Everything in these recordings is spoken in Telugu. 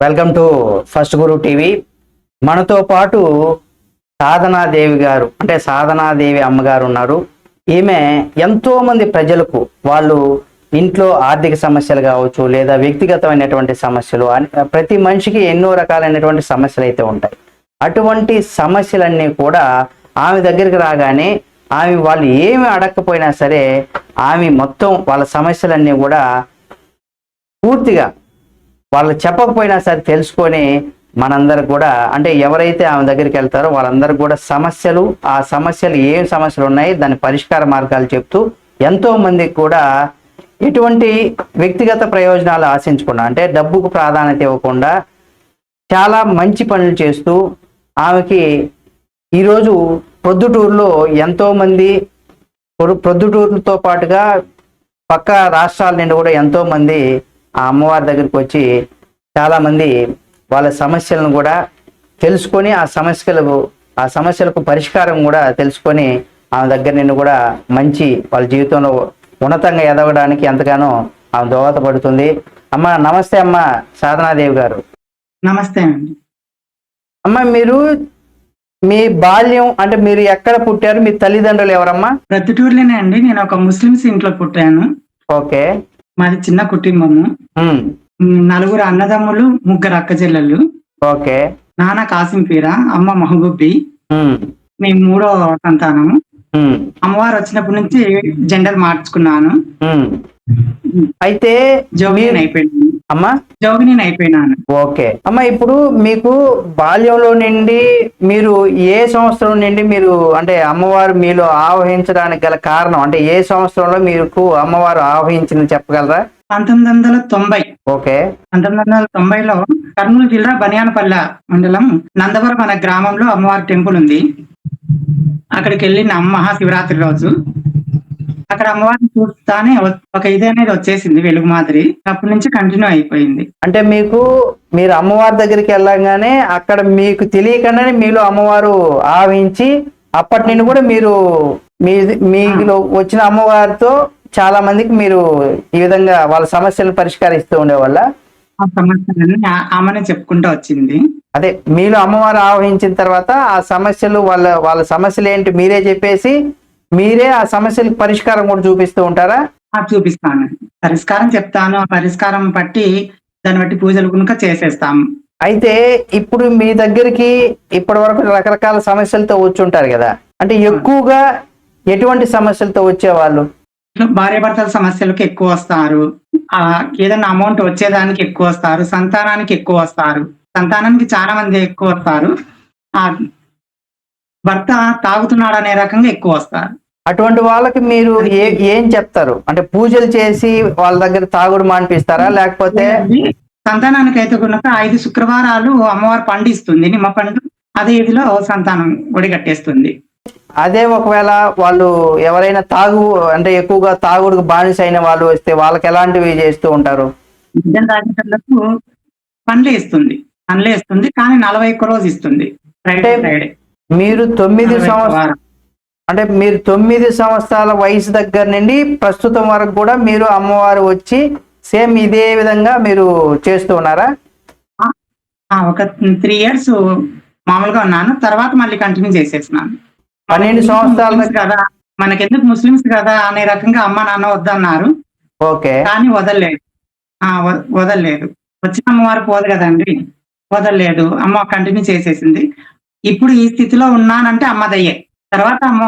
Welcome to first Guru TV. మనతో పాటు సాధనాదేవి గారు అంటే సాధనాదేవి అమ్మగారు ఉన్నారు. ఈమె ఎంతో మంది ప్రజలకు వాళ్ళు ఇంట్లో ఆర్థిక సమస్యలు కావచ్చు లేదా వ్యక్తిగతమైనటువంటి సమస్యలు ప్రతి మనిషికి ఎన్నో రకాలైనటువంటి సమస్యలు అయితే ఉంటాయి. అటువంటి సమస్యలన్నీ కూడా ఆమె దగ్గరికి రాగానే ఆమె వాళ్ళు ఏమి అడగకపోయినా సరే ఆమె మొత్తం వాళ్ళ సమస్యలన్నీ కూడా పూర్తిగా వాళ్ళు చెప్పకపోయినా సరే తెలుసుకొని మనందరు కూడా అంటే ఎవరైతే ఆమె దగ్గరికి వెళ్తారో వాళ్ళందరూ కూడా సమస్యలు ఆ సమస్యలు ఏం సమస్యలు ఉన్నాయి దాని పరిష్కార మార్గాలు చెప్తూ ఎంతో మందికి కూడా ఎటువంటి వ్యక్తిగత ప్రయోజనాలు ఆశించకుండా అంటే డబ్బుకు ప్రాధాన్యత ఇవ్వకుండా చాలా మంచి పనులు చేస్తూ ఆమెకి ఈరోజు ప్రొద్దుటూరులో ఎంతో మంది ప్రొద్దుటూరుతో పాటుగా పక్క రాష్ట్రాల నుండి కూడా ఎంతో మంది ఆ అమ్మవారి దగ్గరికి వచ్చి చాలా మంది వాళ్ళ సమస్యలను కూడా తెలుసుకొని ఆ సమస్యలకు ఆ సమస్యలకు పరిష్కారం కూడా తెలుసుకొని ఆమె దగ్గర నుండి కూడా మంచి వాళ్ళ జీవితంలో ఉన్నతంగా ఎదగడానికి ఎంతగానో ఆమె దోహదపడుతుంది. అమ్మ నమస్తే అమ్మ సాధనాదేవి గారు. నమస్తే అండి. అమ్మ మీరు మీ బాల్యం అంటే మీరు ఎక్కడ పుట్టారు? మీ తల్లిదండ్రులు ఎవరమ్మా? ప్రతిటూరులోనే అండి. నేను ఒక ముస్లిమ్స్ ఇంట్లో పుట్టాను. ఓకే. మాది చిన్న కుటుంబము. నలుగురు అన్నదమ్ములు ముగ్గురు అక్క చెల్లెళ్ళు. ఓకే. నాన్న కాసింపీర అమ్మ మహబూబి. మేము మూడో సంతానము. అమ్మవారు వచ్చినప్పటి నుంచి జెండర్ మార్చుకున్నాను. అయితే జోగిని మీరు- అమ్మా? జోగిని అయిపోయినాను. ఓకే. అమ్మ ఇప్పుడు మీకు బాల్యంలో నుండి మీరు ఏ సంవత్సరం నుండి మీరు అంటే అమ్మవారు మీలో ఆవహించడానికి గల కారణం అంటే ఏ సంవత్సరంలో మీకు అమ్మవారు ఆవహించింది చెప్పగలరా? పంతొమ్మిది వందల తొంభై. ఓకే. పంతొమ్మిది వందల తొంభైలో కర్నూలు జిల్లా బనియానపల్లె మండలం నందవరం అనే గ్రామంలో అమ్మవారి టెంపుల్ ఉంది. అక్కడికి వెళ్ళిన మహాశివరాత్రి రోజు. అక్కడ అమ్మవారిని చూస్తానే ఒక ఇది అనేది వచ్చేసింది వెలుగు మాదిరి. అప్పటి నుంచి కంటిన్యూ అయిపోయింది. అంటే మీకు మీరు అమ్మవారి దగ్గరికి వెళ్ళగానే అక్కడ మీకు తెలియకుండానే మీలో అమ్మవారు ఆవహించి అప్పటి నుండి కూడా మీరు మీ మీలో వచ్చిన అమ్మవారితో చాలా మందికి మీరు ఈ విధంగా వాళ్ళ సమస్యలు పరిష్కరిస్తూ ఉండేవాళ్ళ? ఆ సమస్యలన్నీ ఆమెనే చెప్పుకుంటూ వచ్చింది. అదే మీలో అమ్మవారు ఆవహించిన తర్వాత ఆ సమస్యలు వాళ్ళ వాళ్ళ సమస్యలు ఏంటి మీరే చెప్పేసి మీరే ఆ సమస్యలకు పరిష్కారం కూడా చూపిస్తూ ఉంటారా? చూపిస్తాను. పరిష్కారం చెప్తాను. ఆ పరిష్కారం బట్టి దాన్ని బట్టి పూజలు కనుక చేసేస్తాం అయితే ఇప్పుడు మీ దగ్గరికి ఇప్పటి వరకు రకరకాల సమస్యలతో వచ్చి ఉంటారు కదా. అంటే ఎక్కువగా ఎటువంటి సమస్యలతో వచ్చేవాళ్ళు? ఇంట్లో భార్యాభర్తల సమస్యలకు ఎక్కువ వస్తారు. ఆ ఏదైనా అమౌంట్ వచ్చేదానికి ఎక్కువ వస్తారు. సంతానానికి ఎక్కువ వస్తారు. సంతానానికి చాలా మంది ఎక్కువ వస్తారు. ఆ భర్త తాగుతున్నాడు అనే రకంగా ఎక్కువ వస్తారు. అటువంటి వాళ్ళకి మీరు ఏ ఏం చెప్తారు? అంటే పూజలు చేసి వాళ్ళ దగ్గర తాగుడు మానిపిస్తారా? లేకపోతే సంతానానికి అయితే కనుక ఐదు శుక్రవారాలు అమ్మవారు పండు ఇస్తుంది నిమ్మ పండు అదే ఇదిలో సంతానం ఒడిగట్టేస్తుంది అదే ఒకవేళ వాళ్ళు ఎవరైనా తాగు అంటే ఎక్కువగా తాగుడుకు బానిస అయిన వాళ్ళు వస్తే వాళ్ళకి ఎలాంటివి చేస్తూ ఉంటారు? పండ్లు ఇస్తుంది పండ్లు ఇస్తుంది కానీ నలభై ఒక్క రోజు ఇస్తుంది. ఫ్రైడే ఫ్రైడే మీరు తొమ్మిది సంవత్సరాలు. అంటే మీరు తొమ్మిది సంవత్సరాల వయసు దగ్గర నుండి ప్రస్తుతం వరకు కూడా మీరు అమ్మవారు వచ్చి సేమ్ ఇదే విధంగా మీరు చేస్తూ ఉన్నారా? ఒక త్రీ ఇయర్స్ మామూలుగా ఉన్నాను. తర్వాత మళ్ళీ కంటిన్యూ చేసేసినాను పన్నెండు సంవత్సరాల కదా మనకెందుకు ముస్లిమ్స్ కదా అనే రకంగా అమ్మ నాన్న వద్దన్నారు. ఓకే. కానీ వదలలేదు. వదలలేదు. వచ్చిన అమ్మవారు పోదు కదండి. వదలలేదు. అమ్మ కంటిన్యూ చేసేసింది. ఇప్పుడు ఈ స్థితిలో ఉన్నానంటే అమ్మ దయ్యే తర్వాత అమ్మ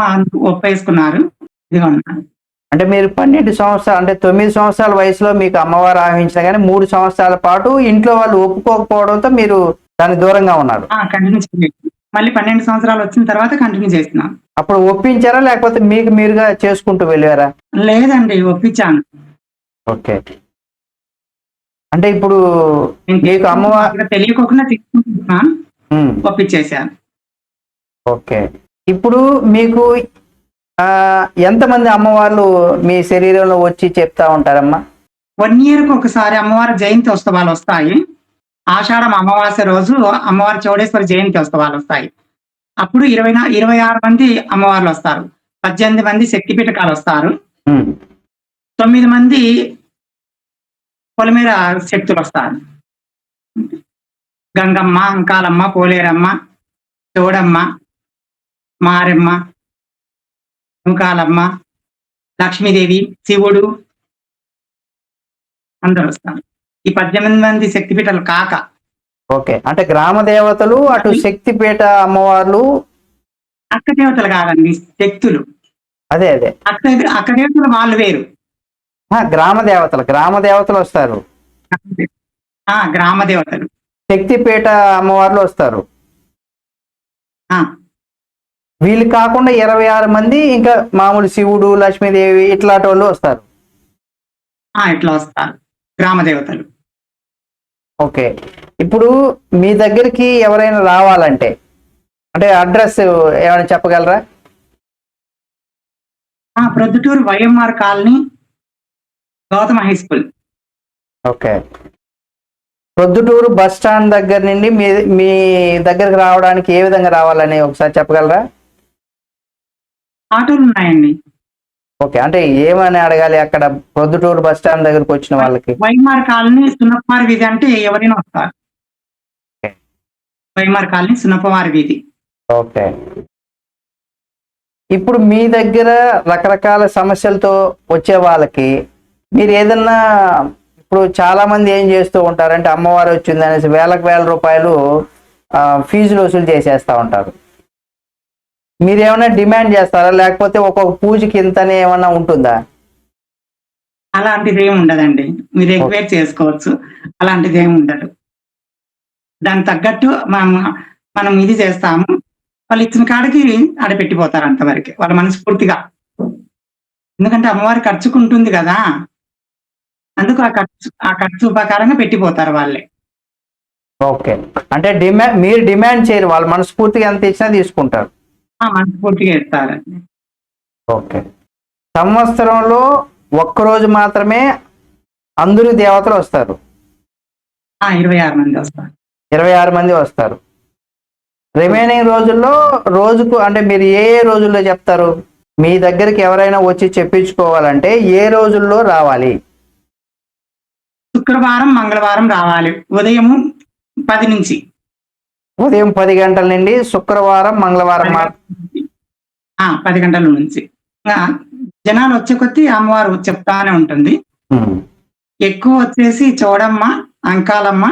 ఒప్పేసుకున్నారు. ఇదిగా ఉన్నాను అంటే మీరు పన్నెండు సంవత్సరాలు అంటే తొమ్మిది సంవత్సరాల వయసులో మీకు అమ్మవారు ఆహ్వానించిన కానీ మూడు సంవత్సరాల పాటు ఇంట్లో వాళ్ళు ఒప్పుకోకపోవడంతో మీరు దానికి దూరంగా ఉన్నారు. కంటిన్యూ చేయలేదు. మళ్ళీ పన్నెండు సంవత్సరాలు వచ్చిన తర్వాత కంటిన్యూ చేసినాను అప్పుడు ఒప్పించారా లేకపోతే మీకు మీరుగా చేసుకుంటూ వెళ్ళారా? లేదండి ఒప్పించాను. ఓకే. అంటే ఇప్పుడు మీకు అమ్మవారు అక్కడ తెలియకోకుండా ఉమ్, ఒప్పించేశాను. ఓకే. ఇప్పుడు మీకు ఆ, ఎంతమంది అమ్మవార్లు మీ శరీరంలో వచ్చి చెప్తా ఉంటారమ్మా? వన్ ఇయర్కి ఒకసారి అమ్మవారి జయంతి ఉత్సవాలు వస్తాయి. ఆషాఢం అమావాస్య రోజు అమ్మవారి చౌడేశ్వరి జయంతి ఉత్సవాలు వస్తాయి. అప్పుడు ఇరవై ఇరవై ఆరు మంది అమ్మవార్లు వస్తారు. పద్దెనిమిది మంది శక్తిపీఠకాలు వస్తారు. ఉమ్, తొమ్మిది మంది పొలిమేర శక్తులు వస్తారు. గంగమ్మ అంకాలమ్మ పోలేరమ్మ చోడమ్మ మారెమ్మ నూకాలమ్మ లక్ష్మీదేవి శివుడు అందరూ వస్తారు. ఈ పద్దెనిమిది మంది శక్తిపీఠాలు కాక ఓకే. అంటే గ్రామ దేవతలు అటు శక్తిపీఠ అమ్మవార్లు? అక్క దేవతలు కాదండి శక్తులు. అదే అదే. అక్క అక్క దేవతలు వాళ్ళు వేరు. గ్రామ దేవతలు గ్రామ దేవతలు వస్తారు. గ్రామ దేవతలు. శక్తిపీఠ అమ్మవార్లు వస్తారు. వీళ్ళు కాకుండా ఇరవై ఆరు మంది ఇంకా మామూలు శివుడు లక్ష్మీదేవి ఇట్లాంటి వాళ్ళు వస్తారు ఇట్లా వస్తారు. గ్రామ దేవతలు ఓకే. ఇప్పుడు మీ దగ్గరికి ఎవరైనా రావాలంటే అంటే అడ్రస్ ఏమైనా చెప్పగలరా? Proddatur YMR colony Gautama high school. Okay. Proddatur bus stand దగ్గర నుండి మీ మీ దగ్గరకు రావడానికి ఏ విధంగా రావాలని ఒకసారి చెప్పగలరా? ఆటోలు ఉన్నాయండి. ఓకే అంటే ఏమని అడగాలి అక్కడ ప్రొద్దుటూరు బస్ స్టాండ్ దగ్గరకు వచ్చిన వాళ్ళకి? వైఎంఆర్ కాలనీ సున్నప్పవారి వీధి అంటే ఎవరైనా వస్తారు. వైఎంఆర్ కాలనీ సున్నప్పవారి వీధి. ఓకే. ఇప్పుడు మీ దగ్గర రకరకాల సమస్యలతో వచ్చే వాళ్ళకి మీరు ఏదన్నా ఇప్పుడు చాలా మంది ఏం చేస్తూ ఉంటారంటే అమ్మవారు వచ్చింది అనేసి వేలకు వేల రూపాయలు ఫీజులు వసూలు చేసేస్తా ఉంటారు. మీరు ఏమైనా డిమాండ్ చేస్తారా? లేకపోతే ఒక్కొక్క పూజకి ఇంతనే ఏమన్నా ఉంటుందా? అలాంటిది ఏమి ఉండదండి. మీరు ఎక్వేట్ చేసుకోవచ్చు. అలాంటిది ఏమి ఉండదు. దానికి తగ్గట్టు మనం మనం ఇది చేస్తాము. వాళ్ళు ఇచ్చిన కాడికి ఆడ పెట్టిపోతారు అంతవరకు. వాళ్ళ మనస్ఫూర్తిగా. ఎందుకంటే అమ్మవారి ఖర్చుకు ఉంటుంది కదా. అందుకు ఆ ఖర్చు ఆ ఖర్చు ప్రకారంగా పెట్టిపోతారు వాళ్ళే. ఓకే. అంటే డిమాండ్ మీరు డిమాండ్ చేయరు వాళ్ళు మనస్ఫూర్తిగా ఎంత ఇచ్చినా తీసుకుంటారు. మనస్ఫూర్తిగా ఇస్తారండి. ఓకే. సంవత్సరంలో ఒక్కరోజు మాత్రమే అందరూ దేవతలు వస్తారు. ఇరవై ఆరు మంది వస్తారు. ఇరవై ఆరు మంది వస్తారు. రిమైనింగ్ రోజుల్లో రోజుకు అంటే మీరు ఏ ఏ రోజుల్లో చెప్తారు? మీ దగ్గరికి ఎవరైనా వచ్చి చెప్పించుకోవాలంటే ఏ రోజుల్లో రావాలి? శుక్రవారం మంగళవారం రావాలి. ఉదయము పది నుంచి. ఉదయం పది గంటల నుండి శుక్రవారం మంగళవారం పది గంటల నుంచి. జనాలు వచ్చే కొద్దీ అమ్మవారు చెప్తానే ఉంటుంది. ఎక్కువ వచ్చేసి చౌడమ్మ అంకాలమ్మ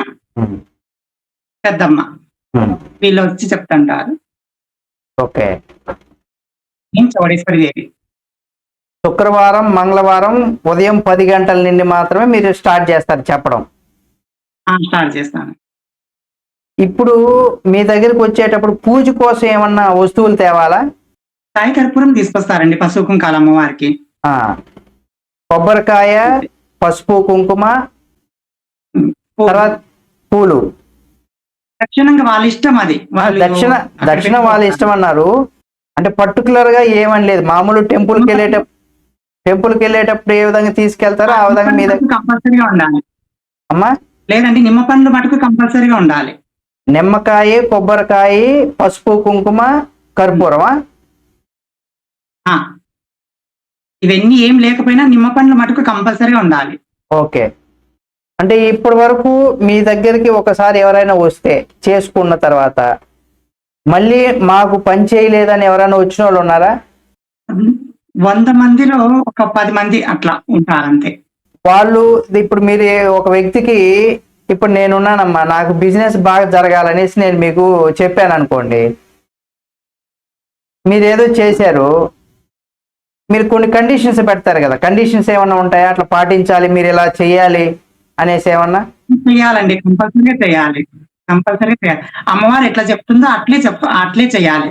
పెద్దమ్మ. వీళ్ళు వచ్చి చెప్తుంటారు. ఓకే. నేను చౌడేశ్వరి దేవి. శుక్రవారం మంగళవారం ఉదయం పది గంటల నుండి మాత్రమే మీరు స్టార్ట్ చేస్తారు చెప్పడం. ఆ, స్టార్ట్ చేస్తాను. ఇప్పుడు మీ దగ్గరికి వచ్చేటప్పుడు పూజ కోసం ఏమన్నా వస్తువులు తేవాలా? సాయి కర్పూరం తీసుకొస్తారండి పసుపు కుంకాల అమ్మవారికి. కొబ్బరికాయ పసుపు కుంకుమ తర్వాత పూలు. దక్షిణంగా వాళ్ళ ఇష్టం అది. వాళ్ళు దక్షిణ దక్షిణ వాళ్ళ ఇష్టం అన్నారు. అంటే పర్టికులర్గా ఏమని లేదు మామూలు టెంపుల్కి వెళ్ళేటప్పుడు టెంపుల్కి వెళ్ళేటప్పుడు ఏ విధంగా తీసుకెళ్తారో ఆ విధంగా మీ దగ్గర కంపల్సరీగా ఉండాలి. అమ్మా? లేదండి నిమ్మ పండ్లు మటుకు కంపల్సరీగా ఉండాలి. నిమ్మకాయ కొబ్బరికాయ పసుపు కుంకుమ కర్పూరమా? ఇవన్నీ ఏం లేకపోయినా నిమ్మ పండ్లు మటుకు కంపల్సరీగా ఉండాలి. ఓకే. అంటే ఇప్పటి వరకు మీ దగ్గరికి ఒకసారి ఎవరైనా వస్తే చేసుకున్న తర్వాత మళ్ళీ మాకు పని చేయలేదని ఎవరైనా వచ్చిన వాళ్ళు ఉన్నారా వంద మందిలో ఒక పది మంది అట్లా ఉంటారు అంతే వాళ్ళు ఇప్పుడు మీరు ఒక వ్యక్తికి ఇప్పుడు నేనున్నానమ్మా నాకు బిజినెస్ బాగా జరగాలనేసి నేను మీకు చెప్పాను అనుకోండి. మీరు ఏదో చేశారు మీరు కొన్ని కండిషన్స్ పెడతారు కదా కండిషన్స్ ఏమన్నా ఉంటాయా? అట్లా పాటించాలి మీరు ఇలా చేయాలి అనేసి ఏమన్నా? చేయాలండి కంపల్సరీగా చేయాలి కంపల్సరీగా చేయాలి. అమ్మవారు ఎట్లా చెప్తుందో అట్లే చెప్ అట్లే చేయాలి.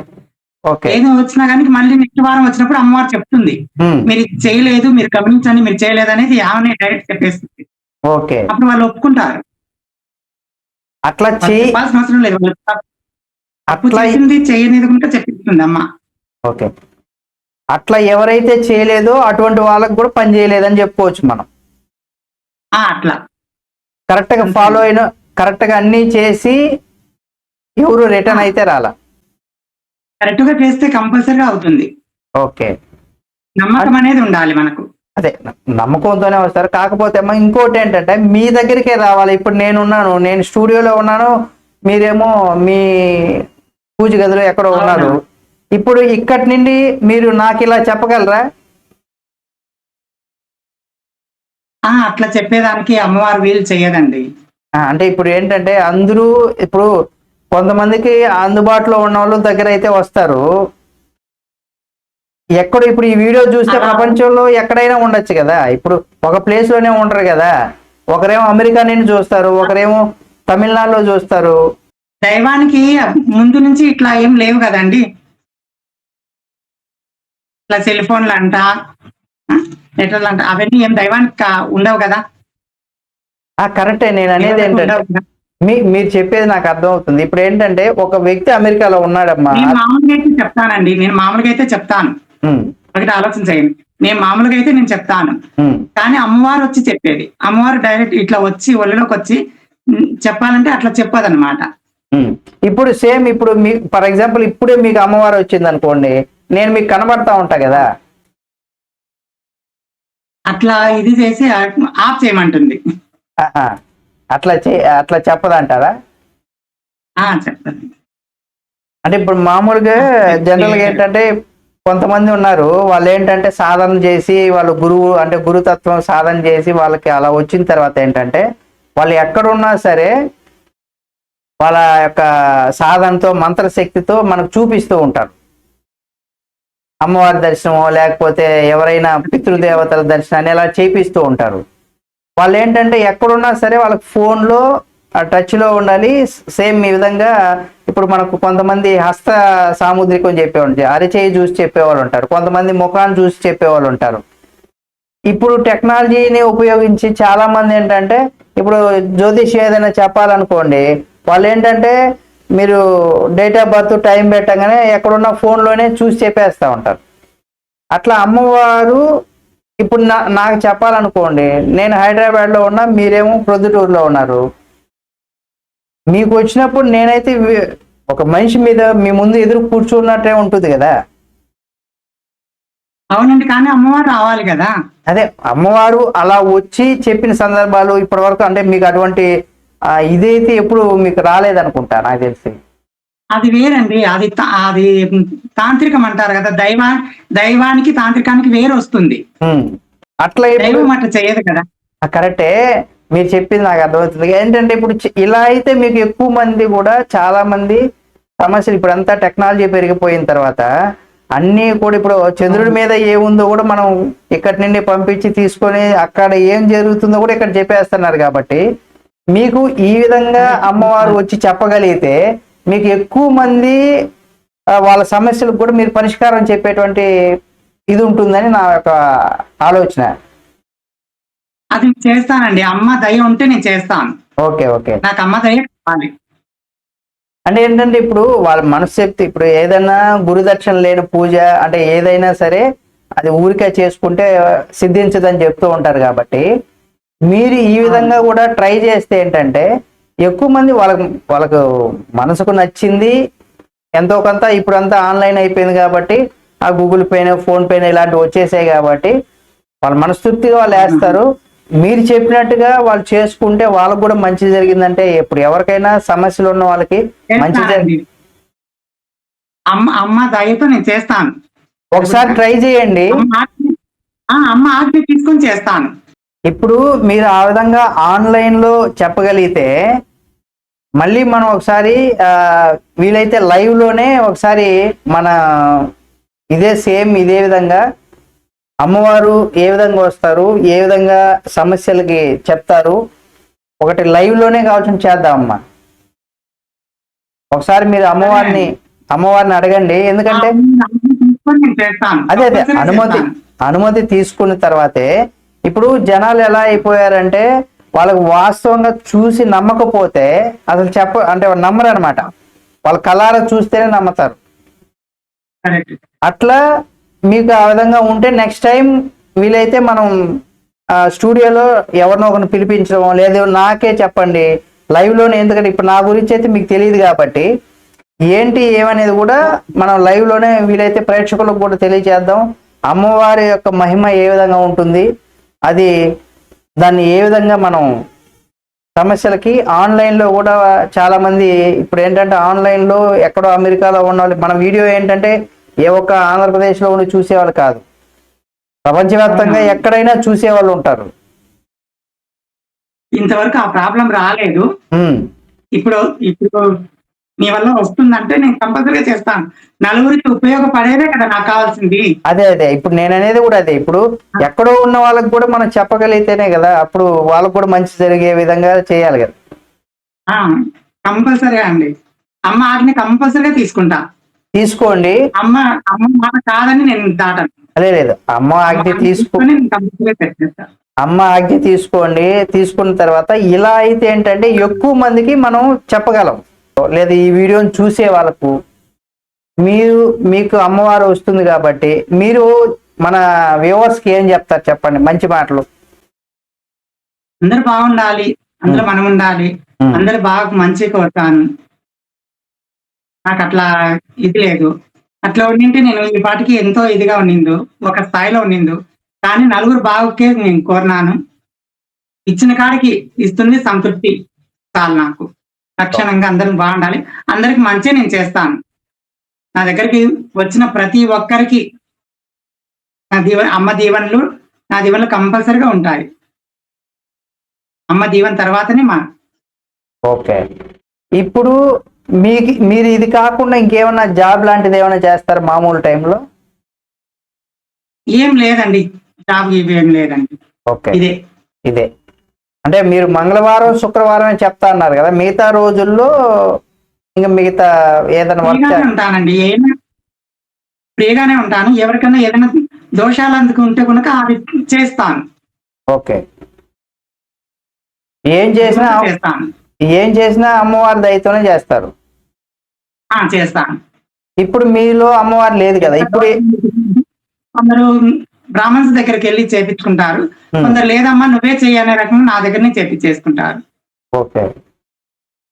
ఏదో వచ్చినా కానీ మళ్ళీ నెక్స్ట్ వారం వచ్చినప్పుడు అమ్మవారు చెప్తుంది. మీరు ఇది చేయలేదు మీరు గమనించండి మీరు చేయలేదు అనేది ఆమె డైరెక్ట్ చెప్పేస్తుంది. ఓకే. అప్పుడు వాళ్ళు ఒప్పుకుంటారు. అట్లా చెప్పాల్సిన అవసరం లేదు. వాళ్ళు చేసింది కూడా చెప్పిస్తుంది అమ్మ. ఓకే. అట్లా ఎవరైతే చేయలేదో అటువంటి వాళ్ళకి కూడా పని చేయలేదని చెప్పుకోవచ్చు మనం. ఆ, అట్లా. కరెక్ట్గా. ఫాలో అయిన కరెక్ట్గా అన్ని చేసి ఎవరు రిటర్న్ అయితే రాలా. కరెక్ట్గా చేస్తే కంపల్సరీగా అవుతుంది. ఓకే. నమ్మకం అనేది ఉండాలి మనకు. అదే నమ్మకంతోనే వస్తారు. కాకపోతే అమ్మా ఇంకోటి ఏంటంటే మీ దగ్గరికే రావాలి. ఇప్పుడు నేనున్నాను నేను స్టూడియోలో ఉన్నాను మీరేమో మీ పూజ గదిలో ఎక్కడో ఉన్నారు. ఇప్పుడు ఇక్కడి నుండి మీరు నాకు ఇలా చెప్పగలరా? అట్లా చెప్పేదానికి అమ్మవారు వీలు చేయదండి. అంటే ఇప్పుడు ఏంటంటే అందరూ ఇప్పుడు కొంతమందికి అందుబాటులో ఉన్న వాళ్ళు దగ్గర అయితే వస్తారు. ఎక్కడ ఇప్పుడు ఈ వీడియో చూస్తే. ప్రపంచంలో ఎక్కడైనా ఉండొచ్చు కదా. ఇప్పుడు ఒక ప్లేస్లోనే ఉంటారు కదా. ఒకరేమో అమెరికా నుండి చూస్తారు ఒకరేమో తమిళనాడులో చూస్తారు. దైవానికి ముందు నుంచి ఇట్లా ఏం లేవు కదండి. ఇట్లా సెల్ ఫోన్లు అంట నెట్వర్క్ అంట అవన్నీ ఏం దైవానికి ఉండవు కదా. కరెక్టే. నేను అనేది ఏంటంటే. మీ మీరు చెప్పేది నాకు అర్థం అవుతుంది ఇప్పుడు ఏంటంటే ఒక వ్యక్తి అమెరికాలో ఉన్నాడమ్మా. నేను మామూలుగా అయితే చెప్తానండి. నేను మామూలుగా అయితే చెప్తాను ఒకటి ఆలోచన చేయండి. నేను మామూలుగా అయితే నేను చెప్తాను. కానీ అమ్మవారు వచ్చి చెప్పేది. అమ్మవారు డైరెక్ట్ ఇట్లా వచ్చి ఒళ్ళలోకి వచ్చి చెప్పాలంటే అట్లా చెప్పదన్నమాట. ఉమ్. ఇప్పుడు సేమ్ ఇప్పుడు మీ ఫర్ ఎగ్జాంపుల్ ఇప్పుడే మీకు అమ్మవారు వచ్చింది అనుకోండి నేను మీకు కనబడతా ఉంటా కదా? అట్లా ఇది చేసి ఆఫ్ చేయమంటుంది. అట్లా చే అట్లా చెప్పదంటారా? అంటే ఇప్పుడు మామూలుగా జనరల్గా ఏంటంటే కొంతమంది ఉన్నారు వాళ్ళు ఏంటంటే సాధన చేసి వాళ్ళు గురువు అంటే గురుతత్వం సాధన చేసి వాళ్ళకి అలా వచ్చిన తర్వాత ఏంటంటే వాళ్ళు ఎక్కడున్నా సరే వాళ్ళ యొక్క సాధనతో మంత్రశక్తితో మనకు చూపిస్తూ ఉంటారు. అమ్మవారి దర్శనమో లేకపోతే ఎవరైనా పితృదేవతల దర్శనాన్ని ఇలా చేపిస్తూ ఉంటారు. వాళ్ళు ఏంటంటే ఎక్కడున్నా సరే వాళ్ళకి ఫోన్లో ఆ టచ్లో ఉండాలి. సేమ్ ఈ విధంగా ఇప్పుడు మనకు కొంతమంది హస్త సాముద్రికం చెప్పేవాళ్ళు అరిచేయి చూసి చెప్పేవాళ్ళు ఉంటారు. కొంతమంది ముఖాన్ని చూసి చెప్పేవాళ్ళు ఉంటారు. ఇప్పుడు టెక్నాలజీని ఉపయోగించి చాలామంది ఏంటంటే ఇప్పుడు జ్యోతిష్ ఏదైనా చెప్పాలనుకోండి వాళ్ళు ఏంటంటే మీరు డేట్ ఆఫ్ బర్త్ టైం పెట్టగానే ఎక్కడున్న ఫోన్లోనే చూసి చెప్పేస్తూ ఉంటారు. అట్లా అమ్మవారు ఇప్పుడు నా నాకు చెప్పాలనుకోండి నేను హైదరాబాద్లో ఉన్నా మీరేమో ప్రొద్దుటూరులో ఉన్నారు. మీకు వచ్చినప్పుడు నేనైతే ఒక మనిషి మీద మీ ముందు ఎదురు కూర్చున్నట్టే ఉంటుంది కదా. అవునండి కానీ అమ్మవారు రావాలి కదా. అదే అమ్మవారు అలా వచ్చి చెప్పిన సందర్భాలు ఇప్పటి వరకు అంటే మీకు అటువంటి ఇదైతే ఎప్పుడు మీకు రాలేదనుకుంటా నాకు తెలిసి. అది వేరండి. అది అది తాంత్రికం అంటారు కదా. దైవా దైవానికి తాంత్రికానికి వేరు వస్తుంది. అట్లా దైవం అట్లా చేయదు కదా. కరెక్టే. మీరు చెప్పింది నాకు అర్థమవుతుంది. ఏంటంటే ఇప్పుడు ఇలా అయితే మీకు ఎక్కువ మంది కూడా చాలా మంది సమస్యలు ఇప్పుడు అంతా టెక్నాలజీ పెరిగిపోయిన తర్వాత అన్నీ కూడా ఇప్పుడు చంద్రుడి మీద ఏముందో కూడా మనం ఇక్కడి నుండి పంపించి తీసుకొని అక్కడ ఏం జరుగుతుందో కూడా ఇక్కడ చెప్పేస్తున్నారు కాబట్టి మీకు ఈ విధంగా అమ్మవారు వచ్చి చెప్పగలిగితే మీకు ఎక్కువ మంది వాళ్ళ సమస్యలకు కూడా మీరు పరిష్కారం చెప్పేటువంటి ఇది ఉంటుందని నా యొక్క ఆలోచన. అది చేస్తానండి. అమ్మ దయ ఉంటే నేను చేస్తాను. Okay okay. నాకు అమ్మ దయ కావాలి. అంటే ఏంటంటే ఇప్పుడు వాళ్ళ మనశక్తి ఇప్పుడు ఏదైనా గురుదక్షిణ లేని పూజ అంటే ఏదైనా సరే అది ఊరికే చేసుకుంటే సిద్ధించదని చెప్తూ ఉంటారు కాబట్టి మీరు ఈ విధంగా కూడా ట్రై చేస్తే ఏంటంటే ఎక్కువ మంది వాళ్ళకు వాళ్ళకు మనసుకు నచ్చింది ఎంతో కొంత ఇప్పుడు అంతా ఆన్లైన్ అయిపోయింది కాబట్టి ఆ గూగుల్ పేన ఫోన్ పేన ఇలాంటివి వచ్చేసాయి కాబట్టి వాళ్ళ మనస్తృప్తిగా వాళ్ళు వేస్తారు. మీరు చెప్పినట్టుగా వాళ్ళు చేసుకుంటే వాళ్ళకు కూడా మంచి జరిగిందంటే ఇప్పుడు ఎవరికైనా సమస్యలు ఉన్న వాళ్ళకి మంచి చేస్తానండి. జరిగి అమ్మ అమ్మ దయతో నేను చేస్తాను. ఒకసారి ట్రై చేయండి. అమ్మ ఆజ్ఞ తీసుకొని చేస్తాను. ఇప్పుడు మీరు ఆ విధంగా ఆన్లైన్లో చెప్పగలిగితే మళ్ళీ మనం ఒకసారి వీలైతే లైవ్లోనే ఒకసారి మన ఇదే సేమ్ ఇదే విధంగా అమ్మవారు ఏ విధంగా వస్తారు ఏ విధంగా సమస్యలకి చెప్తారు ఒకటి లైవ్లోనే కావచ్చు చేద్దాం అమ్మా ఒకసారి మీరు అమ్మవారిని అమ్మవారిని అడగండి ఎందుకంటే అదే అదే అనుమతి. అనుమతి తీసుకున్న తర్వాతే ఇప్పుడు జనాలు ఎలా అయిపోయారంటే వాళ్ళకి వాస్తవంగా చూసి నమ్మకపోతే అసలు చెప్ప అంటే నమ్మరు అనమాట వాళ్ళ కళార చూస్తేనే నమ్ముతారు. అట్లా మీకు ఆ విధంగా ఉంటే నెక్స్ట్ టైం వీలైతే మనం స్టూడియోలో ఎవరినో ఒకరిని పిలిపించడం లేదు నాకే చెప్పండి. లైవ్లోనే ఎందుకంటే ఇప్పుడు నా గురించి అయితే మీకు తెలియదు కాబట్టి ఏంటి ఏమనేది కూడా మనం లైవ్లోనే వీలైతే ప్రేక్షకులకు కూడా తెలియజేద్దాం. అమ్మవారి యొక్క మహిమ ఏ విధంగా ఉంటుంది? అది దాన్ని ఏ విధంగా మనం సమస్యలకి ఆన్లైన్లో కూడా చాలా మంది ఇప్పుడు ఏంటంటే ఆన్లైన్లో ఎక్కడో అమెరికాలో ఉన్న మన వీడియో ఏంటంటే ఏ ఒక్క ఆంధ్రప్రదేశ్లో ఉండి చూసేవాళ్ళు కాదు. ప్రపంచవ్యాప్తంగా ఎక్కడైనా చూసేవాళ్ళు ఉంటారు. ఇంతవరకు ఆ ప్రాబ్లం రాలేదు. ఇప్పుడు ఇప్పుడు మీ వల్ల వస్తుందంటే నేను కంపల్సరీగా చేస్తాను. నలుగురికి ఉపయోగపడేదే కదా నాకు కావాల్సింది. అదే అదే. ఇప్పుడు నేను అనేది కూడా అదే. ఇప్పుడు ఎక్కడో ఉన్న వాళ్ళకి కూడా మనం చెప్పగలిగితేనే కదా అప్పుడు వాళ్ళకు కూడా మంచి జరిగే విధంగా చేయాలి కదా. కంపల్సరీ అండి. అమ్మ ఆజ్ఞ కంపల్సరీగా తీసుకుంటా. తీసుకోండి. అమ్మ అమ్మ మాట కాదని నేను దాటను. అదే లేదు అమ్మ ఆజ్ఞ తీసుకో తీసుకొని అమ్మ ఆజ్ఞ తీసుకోండి. తీసుకున్న తర్వాత ఇలా అయితే ఏంటంటే ఎక్కువ మందికి మనం చెప్పగలం. లేదా ఈ వీడియోని చూసే వాళ్ళకు మీరు మీకు అమ్మవారు వస్తుంది కాబట్టి మీరు మన వ్యూవర్స్కి ఏం చెప్తారు చెప్పండి? మంచి మాటలు. అందరు బాగుండాలి. అందరూ మనం ఉండాలి అందరు బాగా మంచి కోరుతాను. నాకు అట్లా ఇది లేదు. అట్లా ఉండింటే నేను ఈ పాటికి ఎంతో ఇదిగా ఉండిందు ఒక స్థాయిలో ఉండిందు కానీ నలుగురు బాగుకే నేను కోరినాను. ఇచ్చిన కాడికి ఇస్తుంది సంతృప్తి చాలు నాకు. లక్షణంగా అందరూ బాగుండాలి. అందరికి మంచి నేను చేస్తాను. నా దగ్గరికి వచ్చిన ప్రతి ఒక్కరికి నా దీవ అమ్మ దీవెనలు నా దీవెనలు కంపల్సరిగా ఉంటాయి. అమ్మ దీవెన తర్వాతనే మా ఓకే. ఇప్పుడు మీకు మీరు ఇది కాకుండా ఇంకేమన్నా జాబ్ లాంటిది ఏమైనా చేస్తారు మామూలు టైంలో? ఏం లేదండి. జాబ్ ఇవి ఏం లేదండి. ఓకే. ఇదే. ఇదే. అంటే మీరు మంగళవారం శుక్రవారం చెప్తా అన్నారు కదా మిగతా రోజుల్లో ఇంకా మిగతా ఏదైనా ఉంటానండి. ఫ్రీగానే ఉంటాను. ఎవరికైనా ఏదైనా దోషాలు అందుకు ఉంటే కనుక అవి చేస్తాను. ఓకే. ఏం చేసినా చేస్తాను. ఏం చేసినా అమ్మవారి దయతోనే చేస్తారు. ఆ, చేస్తాను. ఇప్పుడు మీలో అమ్మవారు లేదు కదా? ఇప్పుడు కొందరు బ్రాహ్మణ్స్ దగ్గరికి వెళ్ళి చేపించుకుంటారు. కొందరు లేదమ్మా నువ్వే చెయ్యి అనే రకంగా నా దగ్గరనే చేపించేసుకుంటారు. ఓకే.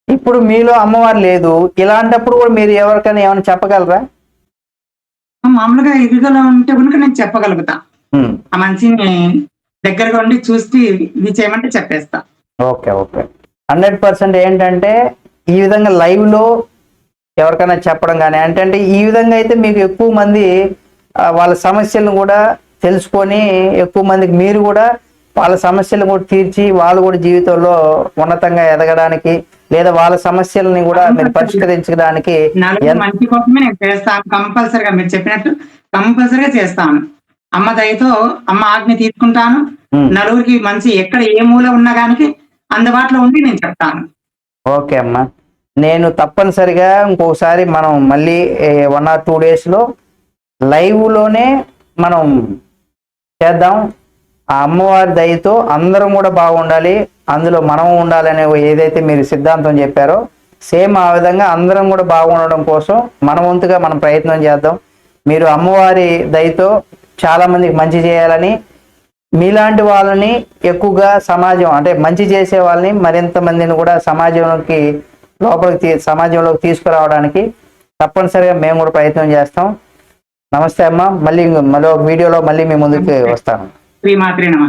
ఇప్పుడు మీలో అమ్మవారు లేదు. ఇలాంటప్పుడు కూడా మీరు ఎవరికైనా ఏమైనా చెప్పగలరా? మామూలుగా ఇదిగలో ఉంటే కనుక నేను చెప్పగలుగుతా. ఆ మనిషిని దగ్గరగా ఉండి చూసి ఇది చేయమంటే చెప్పేస్తా. Okay okay. హండ్రెడ్ పర్సెంట్ ఏంటంటే ఈ విధంగా లైవ్లో ఎవరికైనా చెప్పడం కానీ అంటే ఈ విధంగా అయితే మీకు ఎక్కువ మంది వాళ్ళ సమస్యలను కూడా తెలుసుకొని ఎక్కువ మందికి మీరు కూడా వాళ్ళ సమస్యలను కూడా తీర్చి వాళ్ళు కూడా జీవితంలో ఉన్నతంగా ఎదగడానికి లేదా వాళ్ళ సమస్యలని కూడా మీరు పరిష్కరించడానికి మంచి కోసమే నేను చేస్తాను కంపల్సరిగా మీరు చెప్పినట్టు కంపల్సరిగా చేస్తాను. అమ్మ దయతో అమ్మ ఆజ్ఞ తీసుకుంటాను నలుగురికి మంచి ఎక్కడ ఏ మూల ఉన్నా గానికి అందుబాటులో ఉండి నేను చెప్తాను. ఓకే అమ్మా. నేను తప్పనిసరిగా ఇంకోసారి మనం మళ్ళీ వన్ ఆర్ టూ డేస్లో లైవ్లోనే మనం చేద్దాం. ఆ అమ్మవారి దయతో అందరం కూడా బాగుండాలి. అందులో మనం ఉండాలనే ఏదైతే మీరు సిద్ధాంతం చెప్పారో సేమ్ ఆ విధంగా అందరం కూడా బాగుండడం కోసం మన వంతుగా మనం ప్రయత్నం చేద్దాం. మీరు అమ్మవారి దయతో చాలా మందికి మంచి చేయాలని మీలాంటి వాళ్ళని ఎక్కువగా సమాజం అంటే మంచి చేసే వాళ్ళని మరింత మందిని కూడా సమాజంలోకి లోపలికి తీ- సమాజంలోకి తీసుకురావడానికి తప్పనిసరిగా మేము కూడా ప్రయత్నం చేస్తాం. నమస్తే అమ్మ. మళ్ళీ మరో వీడియోలో మళ్ళీ మీ ముందుకు వస్తాను. నమ.